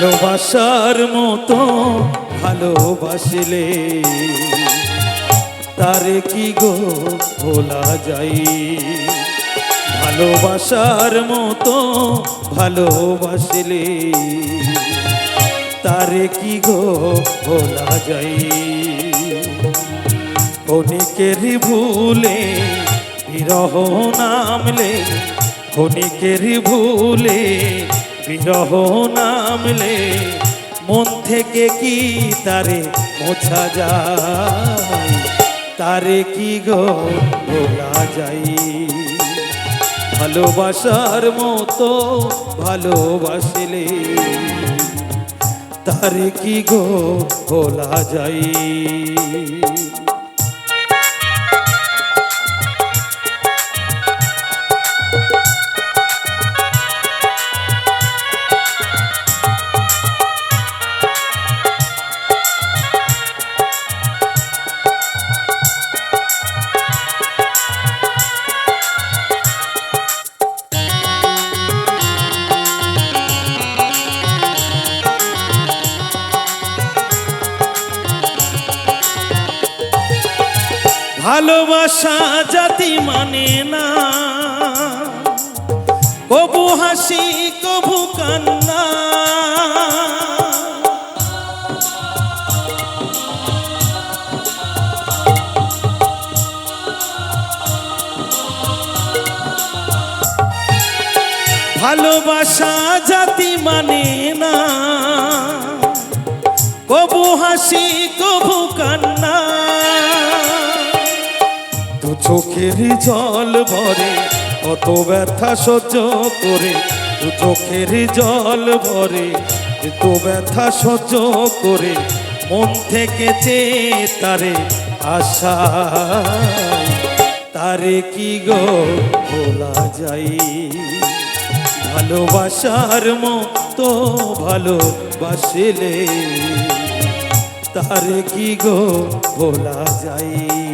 ভালোবাসার মতো ভালোবাসলে তারে কি গো ভোলা যাই ভালোবাসার মতো ভালোবাসলে তারে কি গো ভোলা যাই ক্ষণিকের ভুলে বিরহ নামলে ক্ষণিকের ভুলে বিরহ নামলে মন থেকে কি তারে মোছা যায়? তারে কি গো ভোলা যাই ভালোবাসার মতো ভালোবাসলে, তারে কি গো ভোলা যাই ভালোবাসা জাতি মানে না। কবু হাসি, কবু কান্না। ভালোবাসা জাতি মানে না। কবু হাসি, কবু কান্না। চোখের জল ভরে, কত ব্যথা সহ্য করে, দু চোখের জল ভরে, এত ব্যথা সহ্য করে, মন থেকে চে তারে আশা। তারে কি গো বলা যাই ভালোবাসার মতো ভালোবাসলে, তারে কি গো বলা যায়?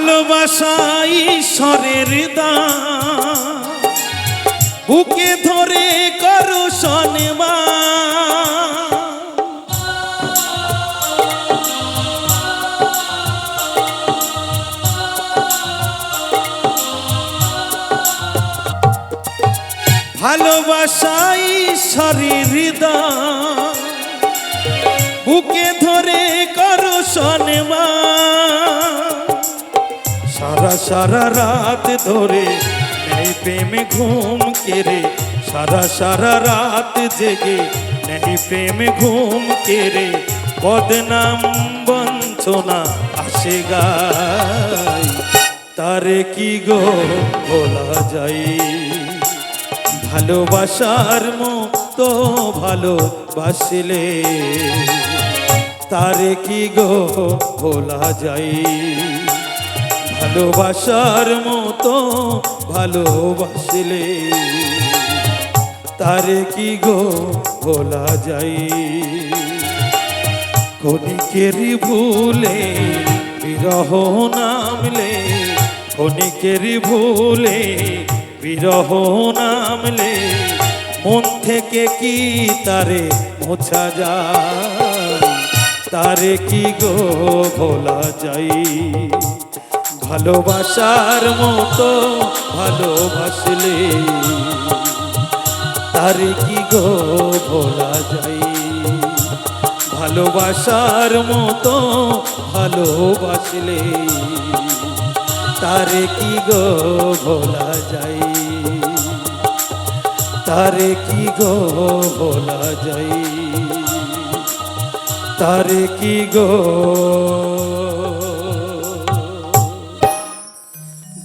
ভালোবাসা ঈশ্বরের দান। বুকে ধরে করো সনেমা ভালোবাসা ঈশ্বরের দান। বুকে ধরে করো সনেমা সারা সারা রাত ধরে নেই প্রেমে ঘুম কেড়ে। সারা সারা রাত জেগে নেই প্রেমে ঘুম কেড়ে। বদনাম বঞ্চনা আসে গাই তারে কি গো বলা যাই ভালোবাসার মতো ভালোবাসলে তারে কি গো ভোলা যায়? ভালোবাসার মতো ভালোবাসলে তারে কি গো ভোলা যায়? ক্ষণিকের ভুলে বিরহ নামলে, ক্ষণিকের ভুলে বিরহ নামলে, মন থেকে কি তারে মোছা যায়? তারে কি গো ভোলা যাই ভালোবাসার মতো ভালোবাসলে। তারে কি গো ভোলা যাই ভালোবাসার মতো ভালোবাসলে। তারে কি গো ভোলা যাই তারে কি গো ভোলা যাই তারে কি গো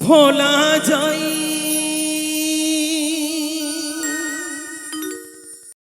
ভোলা যায়